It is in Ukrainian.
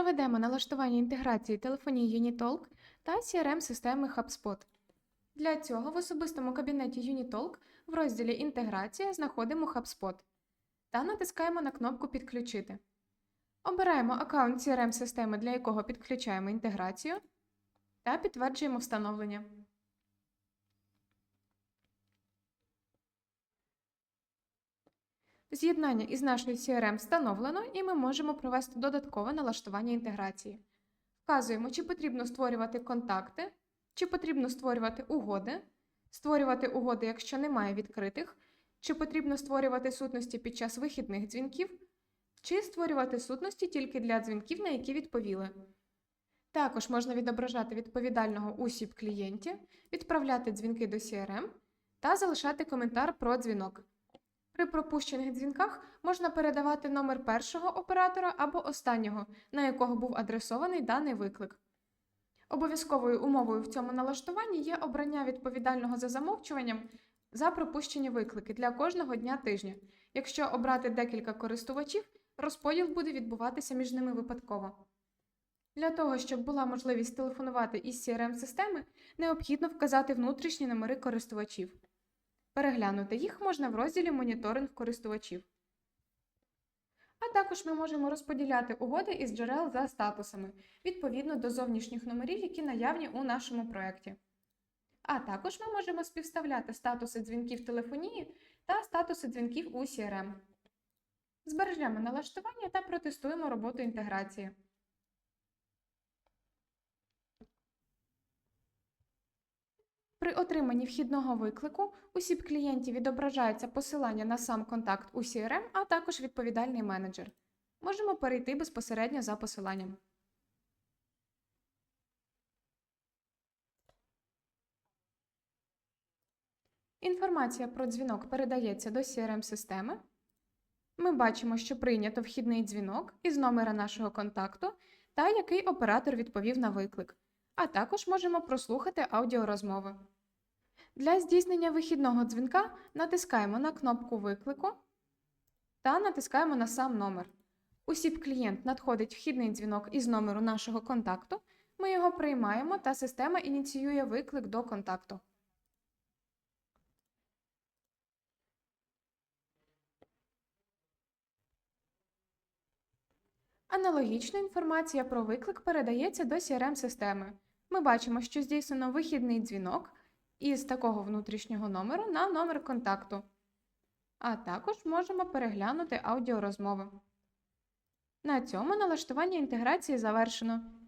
Проведемо налаштування інтеграції телефонії Unitalk та CRM-системи HubSpot. Для цього в особистому кабінеті Unitalk в розділі Інтеграція знаходимо HubSpot та натискаємо на кнопку Підключити. Обираємо аккаунт CRM-системи, для якого підключаємо інтеграцію, та підтверджуємо встановлення. З'єднання із нашою CRM встановлено, і ми можемо провести додаткове налаштування інтеграції. Вказуємо, чи потрібно створювати контакти, чи потрібно створювати угоди, створювати угоди, якщо немає відкритих, чи потрібно створювати сутності під час вихідних дзвінків, чи створювати сутності тільки для дзвінків, на які відповіли. Також можна відображати відповідального у сіп клієнті, відправляти дзвінки до CRM та залишати коментар про дзвінок. При пропущених дзвінках можна передавати номер першого оператора або останнього, на якого був адресований даний виклик. Обов'язковою умовою в цьому налаштуванні є обрання відповідального за замовчуванням за пропущені виклики для кожного дня тижня. Якщо обрати декілька користувачів, розподіл буде відбуватися між ними випадково. Для того, щоб була можливість телефонувати із CRM-системи, необхідно вказати внутрішні номери користувачів. Переглянути їх можна в розділі Моніторинг користувачів. А також ми можемо розподіляти угоди із джерел за статусами відповідно до зовнішніх номерів, які наявні у нашому проєкті. А також ми можемо співставляти статуси дзвінків телефонії та статуси дзвінків у CRM. Збережемо налаштування та протестуємо роботу інтеграції. При отриманні вхідного виклику у сіп клієнті відображається посилання на сам контакт у CRM, а також відповідальний менеджер. Можемо перейти безпосередньо за посиланням. Інформація про дзвінок передається до CRM-системи. Ми бачимо, що прийнято вхідний дзвінок із номера нашого контакту та який оператор відповів на виклик, а також можемо прослухати аудіорозмови. Для здійснення вихідного дзвінка натискаємо на кнопку виклику та натискаємо на сам номер. Усіп клієнт надходить вхідний дзвінок із номеру нашого контакту, ми його приймаємо та система ініціює виклик до контакту. Аналогічно інформація про виклик передається до CRM-системи. Ми бачимо, що здійснено вихідний дзвінок із такого внутрішнього номеру на номер контакту. А також можемо переглянути аудіорозмови. На цьому налаштування інтеграції завершено.